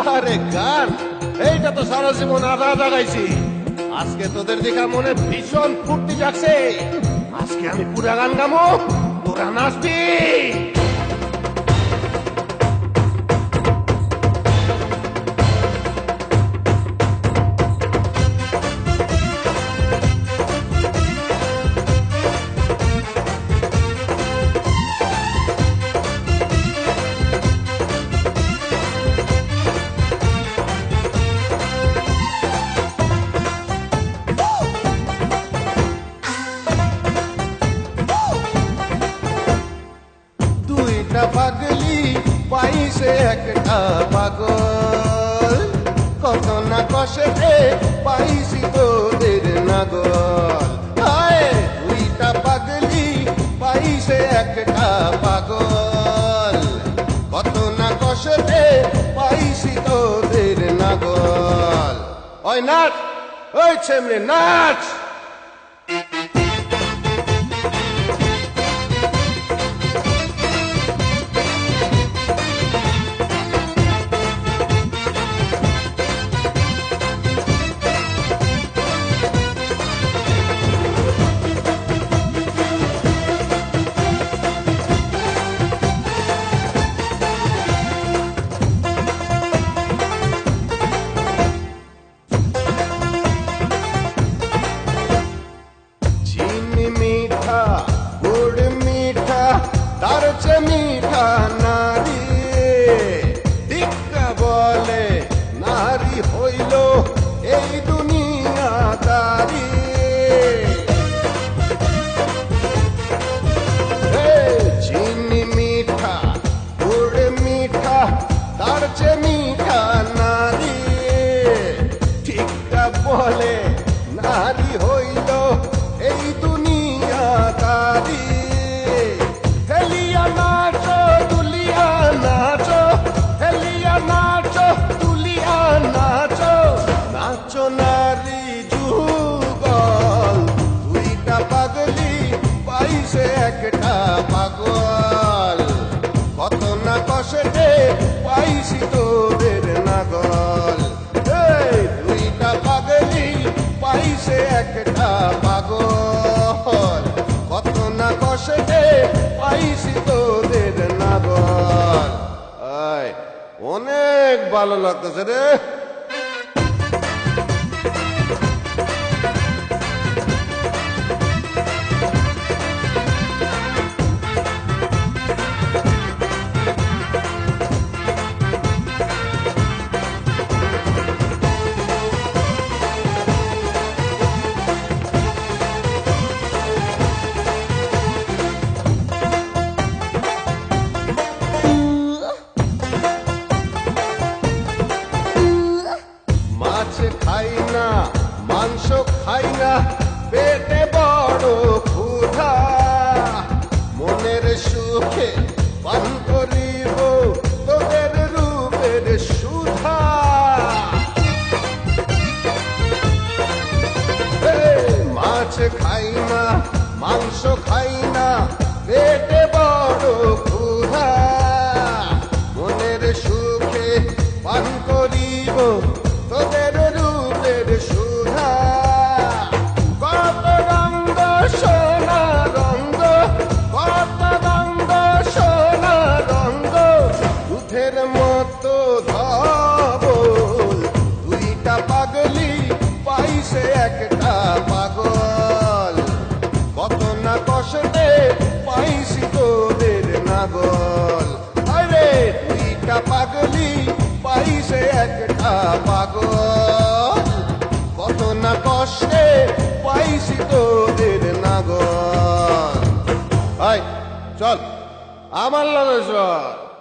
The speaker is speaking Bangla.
আরে গান, এইটা তো সারা জীবন আধা আধা গাইছি। আজকে তোদের দেখা মনে ভীষণ ফুর্তি জাগছে। আজকে আমি পুরা গান গামো, তোরা নাচবি। পাগলি পাইছে একটা পাগল। কত না কষে পাইছি তোদের নাগল। হায় দুইটা পাগলি পাইছে একটা পাগল। কত না কষে পাইছি তোদের নাগল। ওই নাচ, ওই ছেমরে নাচ। তার চেয়ে মিঠা নারী দীক্ষা বলে, নারী হইল এই দুনিয়া দারি চিনি মিঠা, গুড় মিঠা, তার চেয়ে মিঠা নারী ঠিকটা বলে, নারী হইল পাগলি পাইছে একটা পাগল। কত না কষে পাইছি তোদের নাগল। এই দুইটা পাগলি, পাইছে একটা পাগল। কত না কষে পাইছি তোদের নাগল। অনেক ভালো লাগতেছে রে। খাই না, মাংস খাই না, পেটে বড় ক্ষুধা। মনের সুখে পান করিব, তোদের রূপের সুধা। কত রঙ্গ সোনা রঙ্গ, কত রঙ্গ সোনা রঙ্গ, দুধের মতো ধবল। দুইটা পাগলি পাইছে একটা পাগল। নাগল আরে, দুইটা পাগলি, পাইছে একটা পাগল। কত না কষ্টে পাইছি তোদের নাগল। চল, আমার লগে চল।